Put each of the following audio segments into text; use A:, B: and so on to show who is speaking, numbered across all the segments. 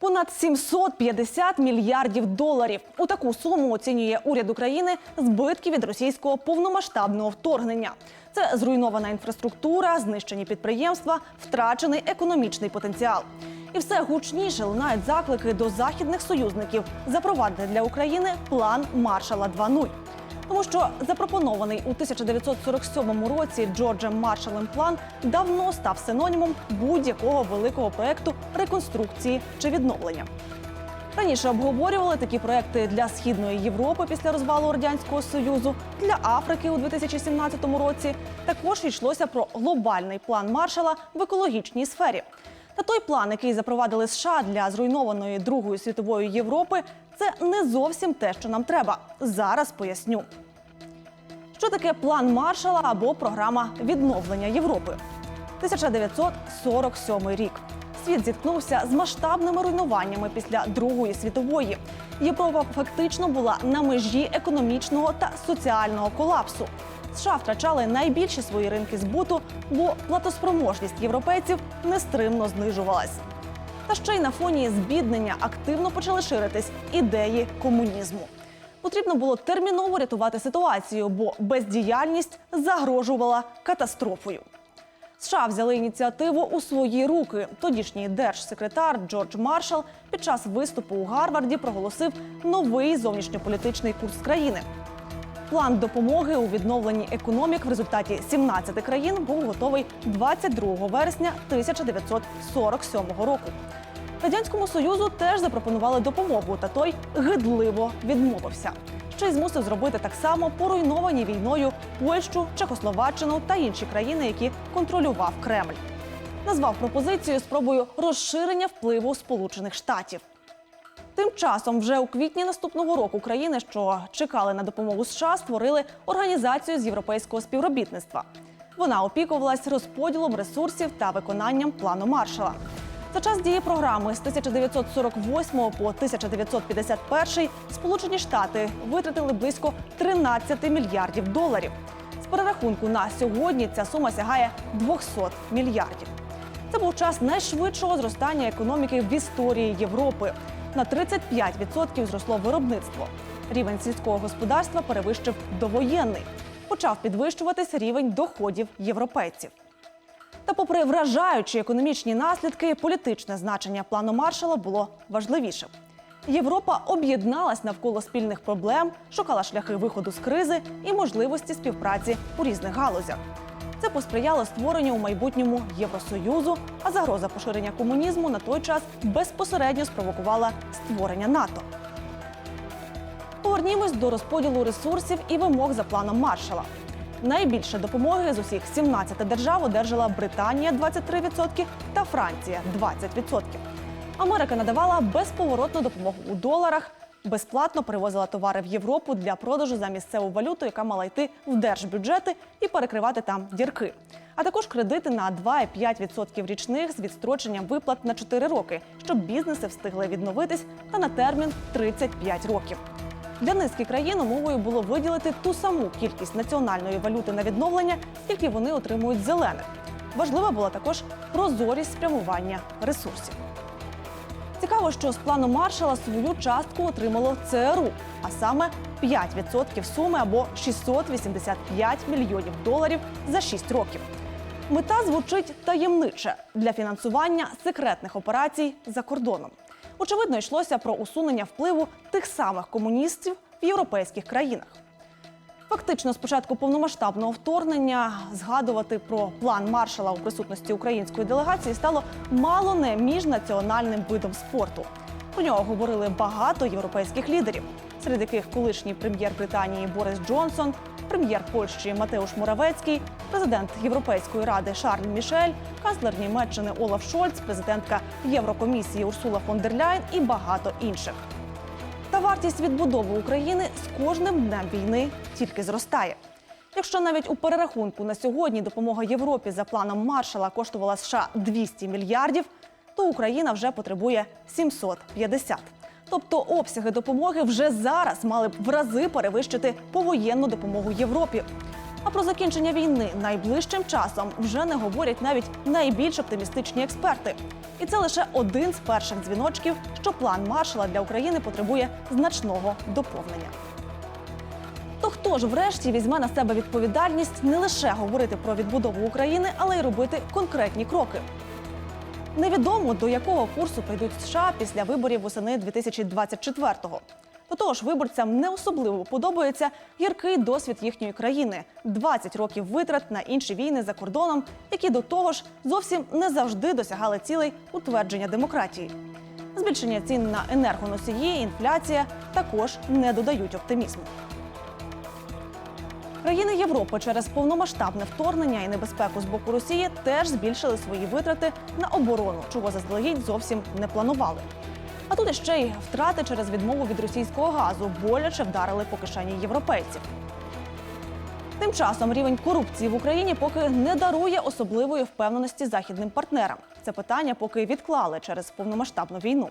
A: Понад 750 мільярдів доларів. У таку суму оцінює уряд України збитки від російського повномасштабного вторгнення. Це зруйнована інфраструктура, знищені підприємства, втрачений економічний потенціал. І все гучніше лунають заклики до західних союзників запровадити для України план Маршала 2.0. Тому що запропонований у 1947 році Джорджем Маршалем план давно став синонімом будь-якого великого проекту реконструкції чи відновлення. Раніше обговорювали такі проекти для східної Європи після розвалу радянського союзу, для Африки у 2017 році. Також йшлося про глобальний план Маршала в екологічній сфері. Та той план, який запровадили США для зруйнованої Другої світової Європи, це не зовсім те, що нам треба. Зараз поясню. Що таке план Маршала або програма відновлення Європи? 1947 рік. Світ зіткнувся з масштабними руйнуваннями після Другої світової. Європа фактично була на межі економічного та соціального колапсу. США втрачали найбільші свої ринки збуту, бо платоспроможність європейців нестримно знижувалась. Та ще й на фоні збіднення активно почали ширитись ідеї комунізму. Потрібно було терміново рятувати ситуацію, бо бездіяльність загрожувала катастрофою. США взяли ініціативу у свої руки. Тодішній держсекретар Джордж Маршал під час виступу у Гарварді проголосив новий зовнішньополітичний курс країни. План допомоги у відновленні економік в результаті 17 країн був готовий 22 вересня 1947 року. Радянському Союзу теж запропонували допомогу, та той гидливо відмовився. Ще й змусив зробити так само поруйновані війною Польщу, Чехословаччину та інші країни, які контролював Кремль. Назвав пропозицію спробою розширення впливу Сполучених Штатів. Тим часом, вже у квітні наступного року країни, що чекали на допомогу США, створили організацію з європейського співробітництва. Вона опікувалась розподілом ресурсів та виконанням плану Маршала. За час дії програми з 1948 по 1951 Сполучені Штати витратили близько 13 мільярдів доларів. З перерахунку на сьогодні ця сума сягає 200 мільярдів. Це був час найшвидшого зростання економіки в історії Європи. На 35% зросло виробництво. Рівень сільського господарства перевищив довоєнний. Почав підвищуватись рівень доходів європейців. Та, попри вражаючі економічні наслідки, політичне значення плану Маршала було важливішим. Європа об'єдналась навколо спільних проблем, шукала шляхи виходу з кризи і можливості співпраці у різних галузях. Це посприяло створенню у майбутньому Євросоюзу, а загроза поширення комунізму на той час безпосередньо спровокувала створення НАТО. Повернімось до розподілу ресурсів і вимог за планом Маршала. Найбільше допомоги з усіх 17 держав одержала Британія 23% та Франція 20%. Америка надавала безповоротну допомогу у доларах, безплатно перевозила товари в Європу для продажу за місцеву валюту, яка мала йти в держбюджети і перекривати там дірки. А також кредити на 2,5% річних з відстроченням виплат на 4 роки, щоб бізнеси встигли відновитись та на термін 35 років. Для низки країн умовою було виділити ту саму кількість національної валюти на відновлення, скільки вони отримують зелених. Важлива була також прозорість спрямування ресурсів. Цікаво, що з плану Маршала свою частку отримало ЦРУ, а саме 5% суми або 685 мільйонів доларів за 6 років. Мета звучить таємниче для фінансування секретних операцій за кордоном. Очевидно, йшлося про усунення впливу тих самих комуністів в європейських країнах. Фактично, з початку повномасштабного вторгнення згадувати про план маршала у присутності української делегації стало мало не міжнаціональним видом спорту. Про нього говорили багато європейських лідерів, серед яких колишній прем'єр Британії Борис Джонсон, прем'єр Польщі Матеуш Моравецький, президент Європейської ради Шарль Мішель, канцлер Німеччини Олаф Шольц, президентка Єврокомісії Урсула фон дер Ляйн і багато інших. Та вартість відбудови України з кожним днем війни тільки зростає. Якщо навіть у перерахунку на сьогодні допомога Європі за планом Маршала коштувала США 200 мільярдів, то Україна вже потребує 750. Тобто обсяги допомоги вже зараз мали б в рази перевищити повоєнну допомогу Європі. А про закінчення війни найближчим часом вже не говорять навіть найбільш оптимістичні експерти. І це лише один з перших дзвіночків, що план маршала для України потребує значного доповнення. То хто ж врешті візьме на себе відповідальність не лише говорити про відбудову України, але й робити конкретні кроки? Невідомо до якого курсу прийдуть США після виборів восени 2024-го. До того ж, виборцям не особливо подобається гіркий досвід їхньої країни 20 років витрат на інші війни за кордоном, які до того ж зовсім не завжди досягали цілей утвердження демократії. Збільшення цін на енергоносії, інфляція також не додають оптимізму. Країни Європи через повномасштабне вторгнення і небезпеку з боку Росії теж збільшили свої витрати на оборону, чого заздалегідь зовсім не планували. А тут іще й втрати через відмову від російського газу боляче вдарили по кишені європейців. Тим часом рівень корупції в Україні поки не дарує особливої впевненості західним партнерам. Це питання поки відклали через повномасштабну війну.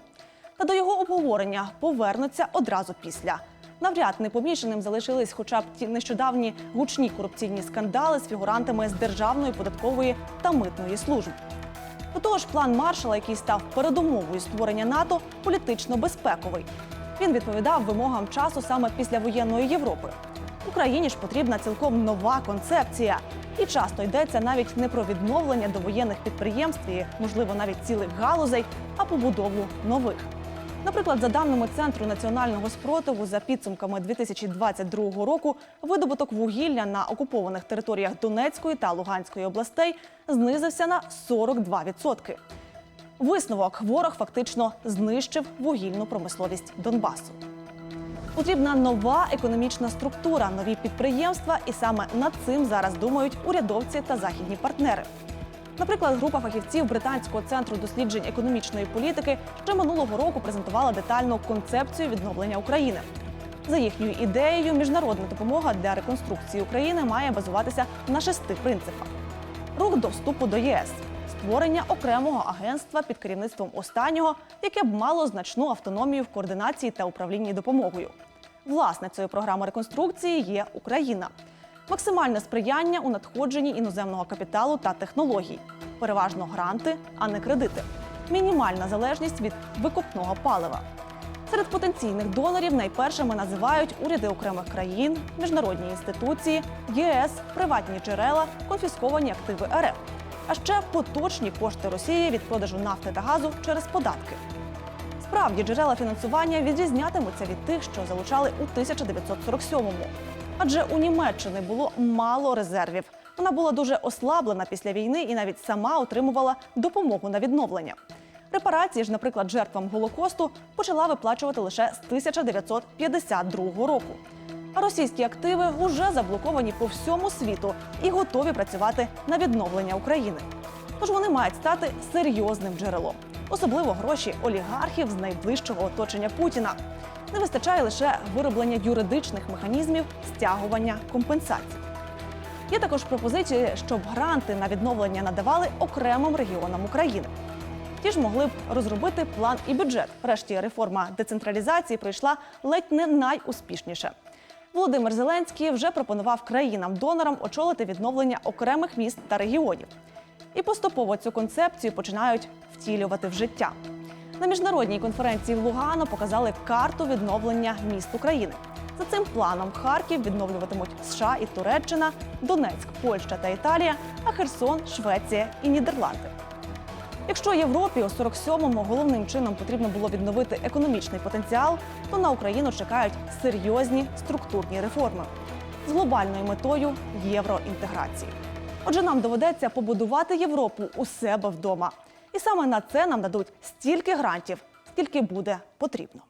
A: Та до його обговорення повернуться одразу після. Навряд непоміченим залишились хоча б ті нещодавні гучні корупційні скандали з фігурантами з державної податкової та митної служб. До того ж, план маршала, який став передумовою створення НАТО, політично безпековий. Він відповідав вимогам часу саме післявоєнної Європи. Україні ж потрібна цілком нова концепція. І часто йдеться навіть не про відновлення довоєнних підприємств і, можливо, навіть цілих галузей, а побудову нових. Наприклад, за даними Центру національного спротиву, за підсумками 2022 року, видобуток вугілля на окупованих територіях Донецької та Луганської областей знизився на 42%. Висновок ворог фактично знищив вугільну промисловість Донбасу. Потрібна нова економічна структура, нові підприємства, і саме над цим зараз думають урядовці та західні партнери. Наприклад, група фахівців британського центру досліджень економічної політики ще минулого року презентувала детальну концепцію відновлення України. За їхньою ідеєю, міжнародна допомога для реконструкції України має базуватися на шести принципах: рух до вступу до ЄС, створення окремого агентства під керівництвом останнього, яке б мало значну автономію в координації та управлінні допомогою. Власницею програми реконструкції є Україна. Максимальне сприяння у надходженні іноземного капіталу та технологій, переважно гранти, а не кредити, мінімальна залежність від викопного палива. Серед потенційних донорів найпершими називають уряди окремих країн, міжнародні інституції, ЄС, приватні джерела, конфісковані активи РФ, а ще поточні кошти Росії від продажу нафти та газу через податки. Справді джерела фінансування відрізнятимуться від тих, що залучали у 1947-му. Адже у Німеччини було мало резервів. Вона була дуже ослаблена після війни і навіть сама отримувала допомогу на відновлення. Репарації ж, наприклад, жертвам Голокосту почала виплачувати лише з 1952 року. А російські активи вже заблоковані по всьому світу і готові працювати на відновлення України. Тож вони мають стати серйозним джерелом, особливо гроші олігархів з найближчого оточення Путіна. Не вистачає лише вироблення юридичних механізмів стягування компенсацій. Є також пропозиції, щоб гранти на відновлення надавали окремим регіонам України. Ті ж могли б розробити план і бюджет. Врешті реформа децентралізації пройшла ледь не найуспішніше. Володимир Зеленський вже пропонував країнам-донорам очолити відновлення окремих міст та регіонів. І поступово цю концепцію починають втілювати в життя. На міжнародній конференції в Лугано показали карту відновлення міст України. За цим планом Харків відновлюватимуть США і Туреччина, Донецьк, Польща та Італія, а Херсон, Швеція і Нідерланди. Якщо Європі у 47-му головним чином потрібно було відновити економічний потенціал, то на Україну чекають серйозні структурні реформи з глобальною метою євроінтеграції. Отже, нам доведеться побудувати Європу у себе вдома. І саме на це нам дадуть стільки грантів, скільки буде потрібно.